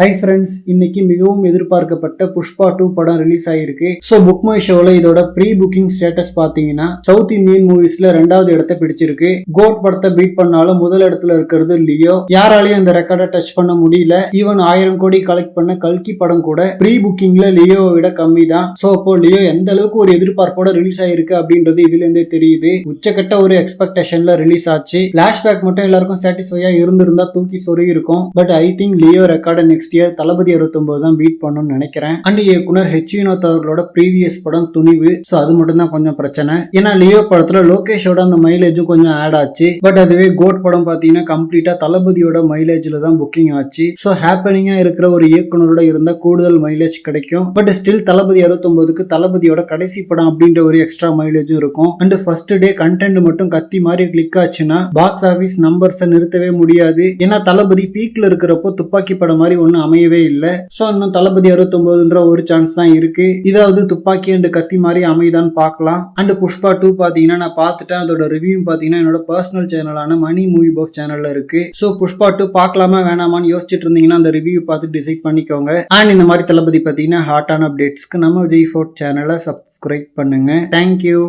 Hi friends இன்னைக்கு மிகவும் எதிர்பார்க்கப்பட்ட புஷ்பா டூ படம் ரிலீஸ் ஆயிருக்கு. ஸோ புக் மை ஷோல இதோட ப்ரீ புக்கிங் ஸ்டேட்டஸ் பார்த்தீங்கன்னா சவுத் இந்தியன் மூவிஸ்ல ரெண்டாவது இடத்த பிடிச்சிருக்கு. கோட் படத்தை பீட் பண்ணாலும் முதல் இடத்துல இருக்கிறது லியோ யாராலையும் அந்த ரெக்கார்டை டச் பண்ண முடியல. ஈவன் ஆயிரம் கோடி கலெக்ட் பண்ண கல்கி படம் கூட ப்ரீ புக்கிங்ல லியோவை விட கம்மி தான் ஸோ அப்போ லியோ எந்த அளவுக்கு ஒரு எதிர்பார்ப்போட ரிலீஸ் ஆயிருக்கு அப்படின்றது இதுல இருந்தே தெரியுது. உச்சக்கட்ட ஒரு எக்ஸ்பெக்டேஷன்ல ரிலீஸ் ஆச்சு. பிளாஷ்பேக் மட்டும் எல்லாருக்கும் சாட்டிஸ்ஃபையா இருந்திருந்தா தூக்கி சொருகி இருக்கும் பட் ஐ திங்க் லியோ ரெக்கார்டை நெக்ஸ்ட் இயர் தளபதி அறுபத்தொன்பது தான் பீட் பண்ணணும்னு நினைக்கிறேன். அண்ட் இயக்குனர் ஹெச் வினோத் அவர்களோட ப்ரீவியஸ் படம் துணிவு. ஸோ அது மட்டும் தான் கொஞ்சம் பிரச்சனை. ஏன்னா லியோ படத்துல லோகேஷோட அந்த மைலேஜும் கொஞ்சம் ஆட் ஆச்சு. பட் அதுவே கோட் படம் பார்த்தீங்கன்னா கம்ப்ளீட்டா தளபதியோட மைலேஜ்ல தான் புக்கிங் ஆச்சு. ஸோ ஹாப்பனிங்காக இருக்கிற ஒரு இயக்குனரோட இருந்தா கூடுதல் மைலேஜ் கிடைக்கும். பட் ஸ்டில் தளபதி அறுபத்தொன்பதுக்கு தளபதியோட கடைசி படம் அப்படின்ற ஒரு எக்ஸ்ட்ரா மைலேஜும் இருக்கும். அண்ட் ஃபர்ஸ்ட் டே கண்டென்ட் மட்டும் கத்தி மாதிரி கிளிக் ஆச்சுன்னா பாக்ஸ் ஆஃபீஸ் நம்பர்ஸை நிறுத்தவே முடியாது. ஏன்னா தளபதி பீக்ல இருக்கிறப்போ துப்பாக்கி படம் மாதிரி ஒன்றும் அமையவே இல்லை. ஸோ இன்னும் தளபதி அறுபத்தொன்பதுன்ற ஒரு சான்ஸ் தான் இருக்கு. இதாவது துப்பாக்கி அண்ட் கத்தி மாதிரி அமைதான்னு பார்க்கலாம். அண்ட் புஷ்பா டூ பார்த்தீங்கன்னா நான் பார்த்துட்டேன். அதோட ரிவ்யூ பார்த்தீங்கன்னா என்னோட பர்சனல் சேனலான மணி மூவி பஃப் சேனல்ல இருக்கு. ஸோ புஷ்பா டூ பார்க்கலாமா வேணாமான்னு யோசிச்சுட்டு இருந்தீங்கன்னா அந்த ரிவ்யூ பார்த்து டிசைட் பண்ணிக்கோங்க. அண்ட் இந்த மாதிரி தளபதி பார்த்தீங்கன்னா ஹாட்டான அப்டேட்ஸ்க்கு நம்ம விஜய் ஃபோர்ட் சேனலை சப்ஸ்கிரைப் பண்ணுங்க. Thank you